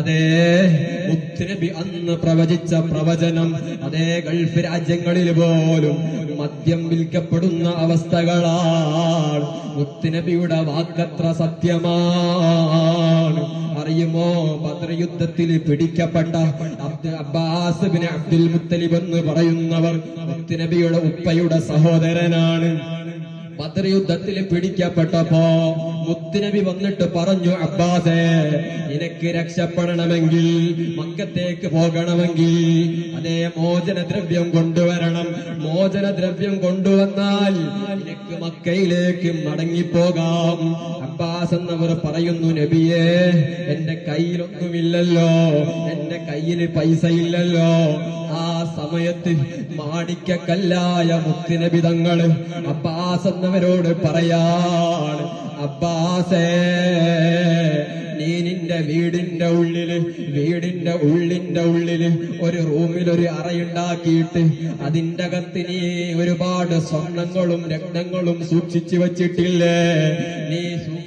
അതേ മുത്തുനബി അന്ന് പ്രവചിച്ച പ്രവചനം അതേ ഗൾഫ് രാജ്യങ്ങളിൽ പോലും മദ്യം വിൽക്കപ്പെടുന്ന അവസ്ഥകളാണ്. മുത്തുനബിയുടെ വാക്കത്ര സത്യമാണ്. അറിയുമോ? ബദർ യുദ്ധത്തിൽ പിടിക്കപ്പെട്ട അബ്ബാസ് ബിൻ അബ്ദുൽ മുത്തലിബ് എന്ന് പറയുന്നവർ മുത്തുനബിയുടെ ഉപ്പയുടെ സഹോദരനാണ്. ബദർ യുദ്ധത്തിൽ പിടിക്കപ്പെട്ടപ്പോ മുത്തുനബി വന്നിട്ട് പറഞ്ഞു അബ്ബാസേ നിനക്ക് രക്ഷപ്പെടണമെങ്കിൽ മക്കത്തേക്ക് പോകണമെങ്കിൽ അതേ മോചന ദ്രവ്യം കൊണ്ടുവരണം. മോചന ദ്രവ്യം കൊണ്ടുവന്നാൽ നിനക്ക് മക്കയിലേക്ക് മടങ്ങിപ്പോകാം. അബ്ബാസ് എന്നവർ പറയുന്നു നബിയെ എന്റെ കയ്യിലൊന്നുമില്ലല്ലോ എന്റെ കയ്യിൽ പൈസ ഇല്ലല്ലോ ആ സമയത്ത് മാണിക്കക്കല്ലായ മുത്തിനബി തങ്ങൾ അബ്ബാസ് എന്നവരോട് പറയാണ് അബ്ബാസേ നീ നിന്റെ വീടിന്റെ ഉള്ളിൽ വീടിന്റെ ഉള്ളിന്റെ ഉള്ളിൽ ഒരു റൂമിൽ ഒരു അറയുണ്ടാക്കിയിട്ട് അതിന്റെ അകത്ത് നീ ഒരുപാട് സ്വർണങ്ങളും രക്തങ്ങളും സൂക്ഷിച്ചു വച്ചിട്ടില്ലേ? നീ സൂക്ഷി